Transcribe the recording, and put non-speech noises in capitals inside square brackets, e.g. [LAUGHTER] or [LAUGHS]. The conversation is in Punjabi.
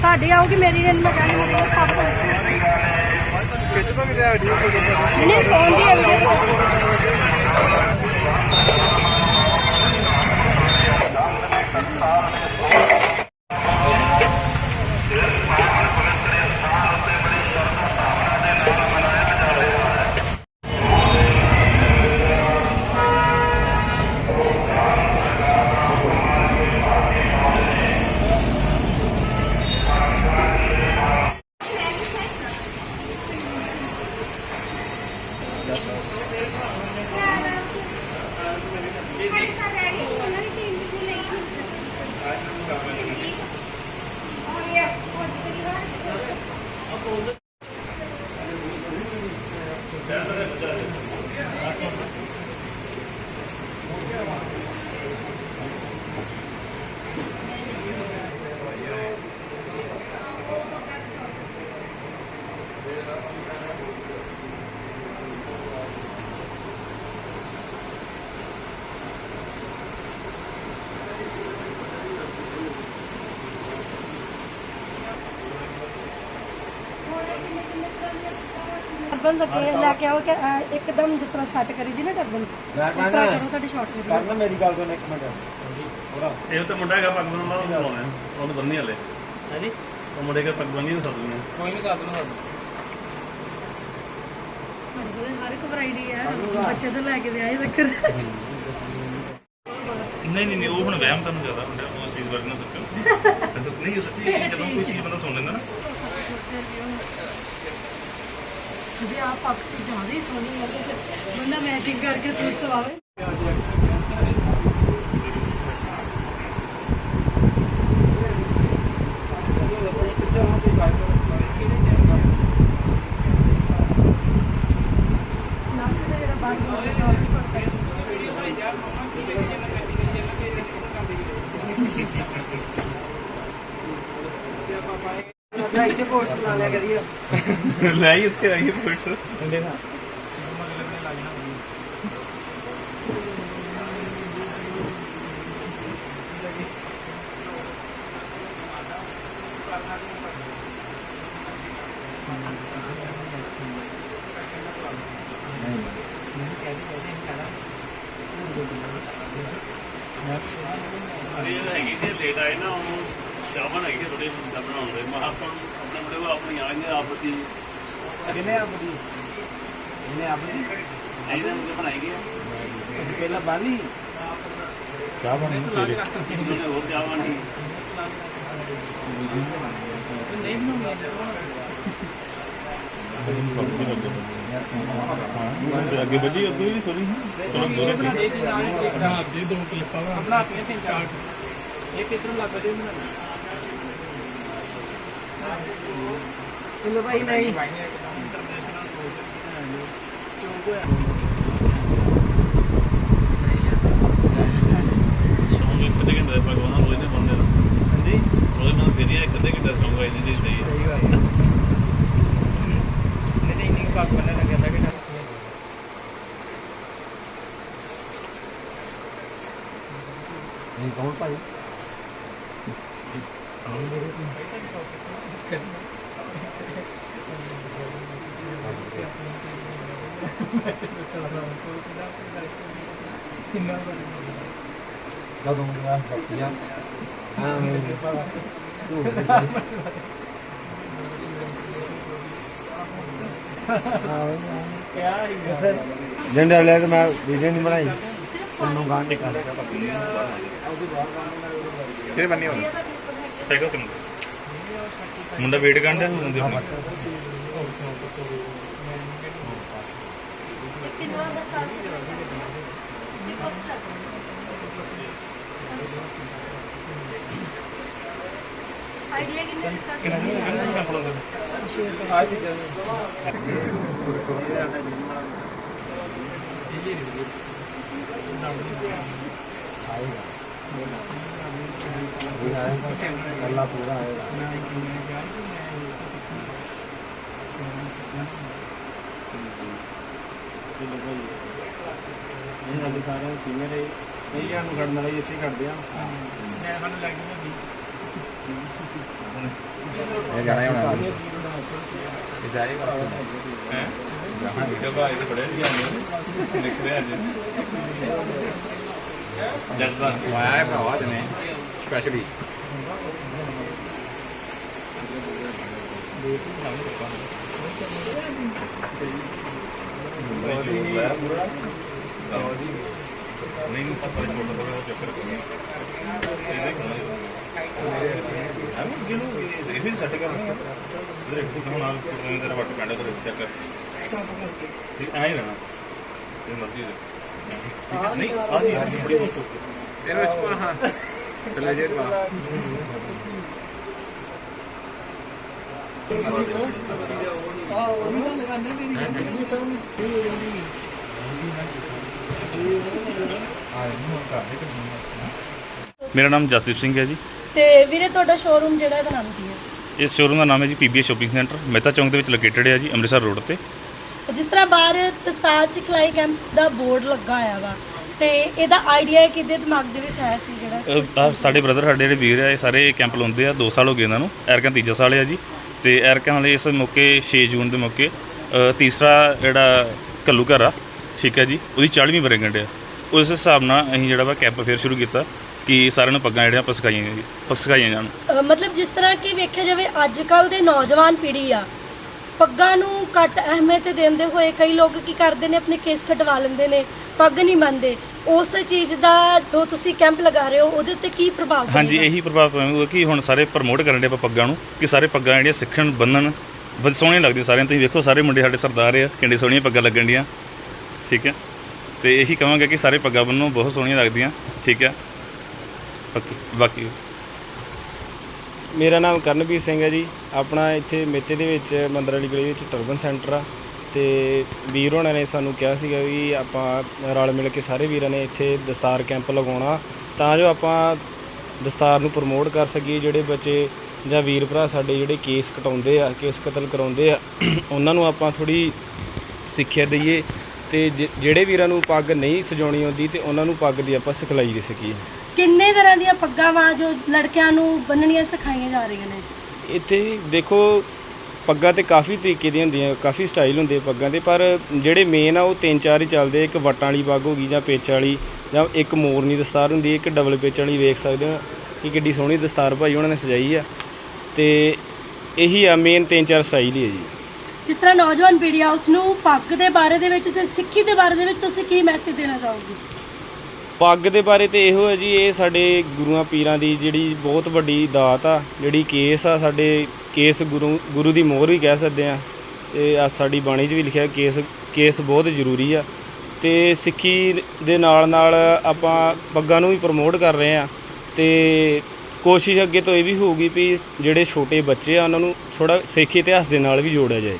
ਤੁਹਾਡੀ ਆਉਗੀ ਮੇਰੀ ਰੇਲ ਮੈਂ ਕਹਿੰਦੀ ਮੈਂ ਸਭ ਤੋਂ ਨਹੀਂ ਪਹੁੰਚੀ ਹੈ ਟਰਬਨ ਸਕੇ ਲੈ ਕੇ ਆਓ ਕਿ ਅਹ, ਇੱਕਦਮ ਜਿਸ ਤਰ੍ਹਾਂ ਸੈੱਟ ਕਰੀ ਦੀ ਨਾ ਟਰਬਨ ਮੈਂ ਇਸ ਤਰ੍ਹਾਂ ਕਰੋ ਤੁਹਾਡੀ ਸ਼ਾਰਟ ਵੀਡੀਓ ਕਰਨਾ ਮੇਰੀ ਗੱਲ ਤੋਂ ਇੱਕ ਮਿੰਟ। ਉਹਦਾ ਇਹ ਤਾਂ ਮੁੰਡਾ ਹੈਗਾ ਪੱਗ ਬੰਨਣ ਵਾਲਾ ਉਹ ਲਾਉਣਾ ਉਹਨੂੰ ਬੰਨੀ ਹਲੇ। ਹਾਂਜੀ? ਉਹ ਮੁੰਡੇ ਕੇ ਪੱਗ ਬੰਨੀ ਨਹੀਂ ਸਕਦੀ ਕੋਈ ਨਹੀਂ ਕਰ ਦੂੰਗਾ ਤੁਹਾਨੂੰ ਹਰ ਇੱਕ ਵੈਰਾਈਟੀ ਹੈ ਬੱਚੇ ਤੋਂ ਲੈ ਕੇ ਵਿਆਹ ਤੱਕ। ਨਹੀਂ ਨਹੀਂ ਨਹੀਂ ਉਹ ਹੁਣ ਵਹਿਮ ਤੁਹਾਨੂੰ ਜ਼ਿਆਦਾ ਹੁੰਦਾ ਉਹ ਚੀਜ਼ ਬਾਰੇ ਨਾ ਸੋਚੋ [LAUGHS] ਨਹੀਂ ਸੱਚੀ ਜਦੋਂ ਕੋਈ ਚੀਜ਼ ਬੰਦਾ ਸੁਣ ਲੈਂਦਾ ਨਾ ਜੇ ਆਪ ਪੱਕ ਜ਼ਿਆਦਾ ਹੀ ਸੋਹਣੀ ਲੱਗਦੀ ਸੀ ਬੰਦਾ ਮੈਚਿੰਗ ਕਰਕੇ ਸੂਟ ਸਵਾਵੇ। ਰਾਈਟ ਕੋਟ ਲਾ ਲਿਆ ਕਰੀਏ। ਲੈ ਹੀ ਉੱਥੇ ਆਈਏ ਪੁੱਟ ਠੰਡੇ ਨਾਲ ਇਹ ਹੈਗੀ ਸੀ ਲੇਟ ਆਏ ਨਾ ਉਹ ਚਾਵਣ ਹੈਗੀ ਥੋੜੀ ਜਿਹਾ ਬਣਾਉਂਦੇ ਮੈਂ ਆਪਾਂ ਆਪਣੇ ਮੁੰਡੇ ਕੋ ਆਪਣੀ ਆਈ ਨੇ ਕਿਨੇ ਆਪਦੀ ਇਹਨੇ ਆਪਦੀ ਆਈ ਨੇ ਬਣਾਈ ਗਏ ਅਸੀਂ ਪਹਿਲਾਂ ਬਾਲੀ ਚਾਹ ਬਣੀ ਸਵੇਰੇ ਉਹਨੇ ਹੋਰ ਚਾਹ ਬਣੀ ਨਹੀਂ ਅੱਗੇ ਵੱਜੀ ਅੱਗੇ ਵੀ ਸੁਣੀ ਚਲੋ ਦੋਰੇ ਬਣਾਉਂਦੇ ਨਾਲ ਇੱਕ ਰਾਤ ਦੇ ਦੋ ਕਲਿੱਪਾਂ ਆਪਣਾ ਆਪਣੀਆਂ ਤਿੰਨ ਚਾਰ। ਇਹ ਕਿਧਰੋਂ ਲੱਗ ਦੇ ਬਣਾਉਣਾ ਚਲੋ ਭਾਈ ਨਹੀਂ। ਸੌਂਗ ਇੱਕ ਤੇ ਘੰਟੇ ਭਗਵਾਨ ਰੋਜ਼ ਨੇ ਬੰਦੇ ਦਾ ਹਾਂਜੀ ਰੋਜ਼ ਮੈਂ ਫੇਰੀ ਇੱਕ ਤੇ ਘੰਟੇ ਸੌਂਗ ਆਈ ਦੀ ਸਹੀ ਸਹੀ ਗੱਲ ਹੈ ਨਹੀਂ ਨਹੀਂ ਨਹੀਂ ਪਾਕ ਬੰਨੇ ਲੱਗਿਆ ਤਾਂ ਕਿ ਨਹੀਂ ਕੌਣ ਭਾਈ ਕਿੰਨਾ ਕਦੋਂ ਗਿਆ ਬੱਤੀਆ ਹਾਂ ਮੈਂ ਹੀ ਫਿਰ ਡੰਡਾ ਲੈ ਤੇ ਮੈਂ ਵੀਡੀਓ ਨਹੀਂ ਬਣਾਈ ਤੈਨੂੰ ਗਾਂ ਟਿਕਾ ਕਿਹੜੇ ਬੰਨੀ ਹੋਣਾ ਸਾਈਕਲ ਤੇ ਮੁੰਡਾ। ਵੇਟ ਕਰਨ ਡਿਆ ਹੁੰਦੇ ਹੁਣ ਕਿੰਨਾ ਬਸਤਾ ਸੀ ਇਹ ਫਸਟ ਆਈਡੀਆ ਕਿੰਨੇ ਦਿੱਤਾ ਸੀ आज ਅੱਲਾ ਪੂਰਾ ਆਏਗਾ ਇਹ ਸਾਡੇ ਸਾਰੇ ਸੀਨੀਅਰ ਹੈ ਇਹ ਜਾਨੂੰ ਖੜਨ ਵਾਲਾ ਇੱਥੇ ਹੀ ਖੜਦੇ ਆ ਮੈਂ ਸਾਨੂੰ ਲੱਗ ਗਿਆ ਇਹ ਜਾਣਾ ਹੀ ਹੋਣਾ ਇਹ ਇਹ ਜਾਏਗਾ ਹੈ ਵੀਡੀਓ ਬਾਅਦ ਤੇ ਬੜੇ ਨਹੀਂ ਆਉਂਦੇ ਲਿਖ ਰਿਹਾ ਜੀ ਜਜ਼ਬਾ ਵਾਇਆ ਹੈ ਭਰਾਵਾ ਜਨੇ ਸਪੈਸ਼ਲੀ ਨਹੀਂ ਨਹੀਂ ਪਰ ਛੋਟਾ ਥੋੜਾ ਉਹ ਚੱਕਰ ਕੋਈ ਇਹ ਦੇਖ ਹਮ ਜਿਹਨੂੰ ਇਹ ਵੀ ਸੈੱਟ ਕਰਨਾ। ਇਧਰ ਇੱਕ ਤੋਂ ਨਾਲ ਤੇਰਾ ਵੱਟ ਪੈਂਦਾ ਤੇ ਚੈੱਕ ਕਰ। ਠੀਕ ਐਂ ਹੀ ਰਹਿਣਾ। ਇਹ ਮਰਜ਼ੀ ਦੇ ਨਹੀਂ ਆ ਜੀ ਆ ਜੀ ਬੜੀ ਮੋਟੀ ਇਹਦੇ ਵਿੱਚ ਹਾਂ। ਚੱਲੇ ਜੇ ਪਾ। ਮੇਰਾ ਨਾਮ ਜਸਦੀਪ ਸਿੰਘ ਹੈ ਜੀ। ਤੇ ਵੀਰੇ ਤੁਹਾਡਾ ਸ਼ੋਰੂਮ ਜਿਹੜਾ ਇਹਦਾ ਨਾਮ ਕੀ ਹੈ? ਇਸ ਸ਼ੋਰੂਮ ਦਾ ਨਾਮ ਹੈ ਜੀ ਪੀਬੀਏ ਸ਼ੋਪਿੰਗ ਸੈਂਟਰ ਮਹਿਤਾ ਚੌਂਕ ਦੇ ਵਿੱਚ ਲੋਕੇਟਡ ਹੈ ਜੀ ਅੰਮ੍ਰਿਤਸਰ ਰੋਡ ਤੇ। ਜਿਸ ਤਰ੍ਹਾਂ ਬਾਹਰ ਦਸਤਾਰ ਸਿਖਲਾਈ ਕੈਂਪ ਦਾ ਬੋਰਡ ਲੱਗਾ ਆਇਆ ਵਾ ਤੇ ਇਹਦਾ ਆਈਡੀਆ ਕਿਹਦੇ ਦਿਮਾਗ ਦੇ ਵਿੱਚ ਆਇਆ ਸੀ ਜਿਹੜਾ? ਅਹ ਆਹ ਸਾਡੇ ਬ੍ਰਦਰ ਸਾਡੇ ਜਿਹੜੇ ਵੀਰ ਆ ਇਹ ਸਾਰੇ ਕੈਂਪ ਲਾਉਂਦੇ ਆ 2 ਸਾਲ ਹੋ ਗਏ ਇਹਨਾਂ ਨੂੰ। ਐਰਕਾਂ ਤੀਜਾ ਸਾਲ ਹੈ ਜੀ। ਤੇ ਐਰਕਾਂ ਵਾਲੇ ਇਸ ਮੌਕੇ 6 ਜੂਨ ਦੇ ਮੌਕੇ ਅਹ ਤੀਸਰਾ ਜਿਹੜਾ ਕੱਲੂ ਘਰ ਆ ਠੀਕ ਹੈ ਜੀ ਉਹਦੀ 40ਵੀਂ ਵਰੇਗੰਢ ਆ। ਉਸ ਹਿਸਾਬ ਨਾਲ ਅਸੀਂ ਜਿਹੜਾ ਵਾ ਕੈਂਪ ਫੇਰ ਸ਼ੁਰੂ ਕੀਤਾ ਕਿ ਸਾਰਿਆਂ ਨੂੰ ਪੱਗਾਂ ਜਿਹੜੀਆਂ ਪਸਕਾਈਆਂ ਜੀ ਪਸਕਾਈਆਂ ਜਾਣ। ਅ, ਮਤਲਬ ਜਿਸ ਤਰ੍ਹਾਂ ਕਿ ਵੇਖਿਆ ਜਾਵੇ ਅੱਜ ਕੱਲ ਦੇ ਨੌਜਵਾਨ ਪੀੜ੍ਹੀ ਆ ਪੱਗਾਂ ਨੂੰ ਘੱਟ ਅਹਿਮੀਅਤ ਦਿੰਦੇ ਹੋਏ ਕਈ ਲੋਕ ਕੀ ਕਰਦੇ ਨੇ, ਆਪਣੇ ਕੇਸ ਕਟਵਾ ਲੈਂਦੇ ਨੇ, ਪੱਗ ਨਹੀਂ ਮੰਨਦੇ ਉਸ ਚੀਜ਼ ਦਾ ਜੋ ਤੁਸੀਂ ਕੈਂਪ ਲਗਾ ਰਹੇ ਹੋ, ਉਹਦੇ ਤੇ ਕੀ ਪ੍ਰਭਾਵ ਹਾਂਜੀ, ਇਹੀ ਪ੍ਰਭਾਵ ਪਵੇਗਾ ਕਿ ਹੁਣ ਸਾਰੇ ਪ੍ਰਮੋਟ ਕਰਨ ਦੇ ਆਪਾਂ ਪੱਗਾਂ ਨੂੰ, ਕਿ ਸਾਰੇ ਪੱਗਾਂ ਜਿਹੜੀਆਂ ਸਿੱਖਣ ਬੰਨਣ ਬਹੁਤ ਸੋਹਣੀਆਂ ਲੱਗਦੀਆਂ ਸਾਰਿਆਂ ਨੂੰ। ਤੁਸੀਂ ਵੇਖੋ, ਸਾਰੇ ਮੁੰਡੇ ਸਾਡੇ ਸਰਦਾਰ ਆ, ਕਿੰਨੇ ਸੋਹਣੀਆਂ ਪੱਗਾਂ ਲੱਗਣ ਡੀਆਂ। ਠੀਕ ਹੈ? ਤੇ ਇਹੀ ਕਹਾਂਗੇ ਕਿ ਸਾਰੇ ਪੱਗਾਂ ਬੰਨੋ ਬਹੁਤ ਸੋਹਣੀਆਂ ਲੱਗਦੀਆਂ। ਠੀਕ ਹੈ? ਬਾਕੀ ਬਾਕੀ। ਮੇਰਾ ਨਾਮ ਕਰਨਵੀਰ ਸਿੰਘ ਹੈ ਜੀ। ਆਪਣਾ ਇੱਥੇ ਮੇਤੇ ਦੇ ਵਿੱਚ, ਮੰਦਰ ਵਾਲੀ ਗਲੀ ਵਿੱਚ ਟਰਬਨ ਸੈਂਟਰ ਆ। ਤੇ ਵੀਰ ਹੋਣਾ ਨੇ ਸਾਨੂੰ ਕਿਹਾ ਸੀਗਾ ਵੀ ਆਪਾਂ ਰਲ ਮਿਲ ਕੇ ਸਾਰੇ ਵੀਰਾਂ ਨੇ ਇੱਥੇ ਦਸਤਾਰ ਕੈਂਪ ਲਗਾਉਣਾ। ਤਾਂ ਜੋ ਆਪਾਂ ਦਸਤਾਰ ਨੂੰ ਪ੍ਰਮੋਟ ਕਰ ਸਕੀਏ, ਜਿਹੜੇ ਬੱਚੇ ਜਾਂ ਵੀਰ ਭਰਾ ਸਾਡੇ ਜਿਹੜੇ ਕੇਸ ਕਟਾਉਂਦੇ ਆ, ਕੇਸ ਕਤਲ ਕਰਾਉਂਦੇ ਆ, ਉਹਨਾਂ ਨੂੰ ਆਪਾਂ ਥੋੜੀ ਸਿੱਖਿਆ ਦਈਏ। ਤੇ ਜ- ਜਿਹੜੇ ਵੀਰਾਂ ਨੂੰ ਪੱਗ ਨਹੀਂ ਸਜਾਉਣੀ ਆਉਂਦੀ ਤੇ ਉਹਨਾਂ ਨੂੰ ਪੱਗ ਦੀ ਆਪਾਂ ਸਿਖਲਾਈ ਦੇ ਸਕੀਏ। ਕਿੰਨੇ ਤਰ੍ਹਾਂ ਦੀਆਂ ਪੱਗਾਂ ਵਾ ਜੋ ਲੜਕਿਆਂ ਨੂੰ ਬੰਨਣੀਆਂ ਸਿਖਾਈਆਂ ਜਾ ਰਹੀਆਂ ਨੇ? ਇੱਥੇ ਦੇਖੋ ਪੱਗਾਂ ਤੇ ਕਾਫੀ ਤਰੀਕੇ ਦੀਆਂ ਹੁੰਦੀਆਂ ਕਾਫੀ ਸਟਾਈਲ ਹੁੰਦੇ ਪੱਗਾਂ ਦੇ ਪਰ ਜਿਹੜੇ ਮੇਨ ਆ ਉਹ ਤਿੰਨ ਚਾਰ ਹੀ ਚੱਲਦੇ ਇੱਕ ਵਟਾਂ ਵਾਲੀ ਪੱਗ ਹੋ ਗਈ ਜਾਂ ਪੇਚ ਵਾਲੀ ਜਾਂ ਇੱਕ ਮੋਰਨੀ ਦਸਤਾਰ ਹੁੰਦੀ ਇੱਕ ਡਬਲ ਪੇਚ ਵਾਲੀ ਵੇਖ ਸਕਦੇ ਹੋ ਕਿ ਕਿੱਡੀ ਸੋਹਣੀ ਦਸਤਾਰ ਭਾਈ ਉਹਨਾਂ ਨੇ ਸਜਾਈ ਆ। ਤੇ ਇਹੀ ਆ ਮੇਨ ਤਿੰਨ ਚਾਰ ਸਟਾਈਲ ਹੀ ਹੈ ਜੀ। ਜਿਸ ਤਰ੍ਹਾਂ ਨੌਜਵਾਨ ਪੀੜ੍ਹੀ ਆ ਉਸ ਨੂੰ ਪੱਗ ਦੇ ਬਾਰੇ ਦੇ ਵਿੱਚ ਤੇ ਸਿੱਖੀ ਦੇ ਬਾਰੇ ਦੇ ਵਿੱਚ ਤੁਸੀਂ ਕੀ ਮੈਸੇਜ ਦੇਣਾ ਚਾਹੋਗੇ? ਪੱਗ ਦੇ ਬਾਰੇ ਤੇ ਇਹੋ ਹੈ ਜੀ, ਇਹ ਸਾਡੇ ਗੁਰੂਆਂ ਪੀਰਾਂ ਦੀ ਜਿਹੜੀ ਬਹੁਤ ਵੱਡੀ ਦਾਤ ਆ, ਜਿਹੜੀ ਕੇਸ ਆ, ਸਾਡੇ ਕੇਸ ਗੁਰੂ ਗੁਰੂ ਦੀ ਮੋਹਰ ਵੀ ਕਹਿ ਸਕਦੇ ਆ। ਤੇ ਆ ਸਾਡੀ ਬਾਣੀ 'ਚ ਵੀ ਲਿਖਿਆ ਕੇਸ ਕੇਸ ਬਹੁਤ ਜ਼ਰੂਰੀ ਆ। ਤੇ ਸਿੱਖੀ ਦੇ ਨਾਲ ਨਾਲ ਆਪਾਂ ਪੱਗਾਂ ਨੂੰ ਵੀ ਪ੍ਰਮੋਟ ਕਰ ਰਹੇ ਆ। ਤੇ ਕੋਸ਼ਿਸ਼ ਅੱਗੇ ਤੋਂ ਇਹ ਵੀ ਹੋਊਗੀ ਵੀ ਜਿਹੜੇ ਛੋਟੇ ਬੱਚੇ ਆ, ਉਹਨਾਂ ਨੂੰ ਥੋੜਾ ਸਿੱਖ ਇਤਿਹਾਸ ਦੇ ਨਾਲ ਵੀ ਜੋੜਿਆ ਜਾਏ।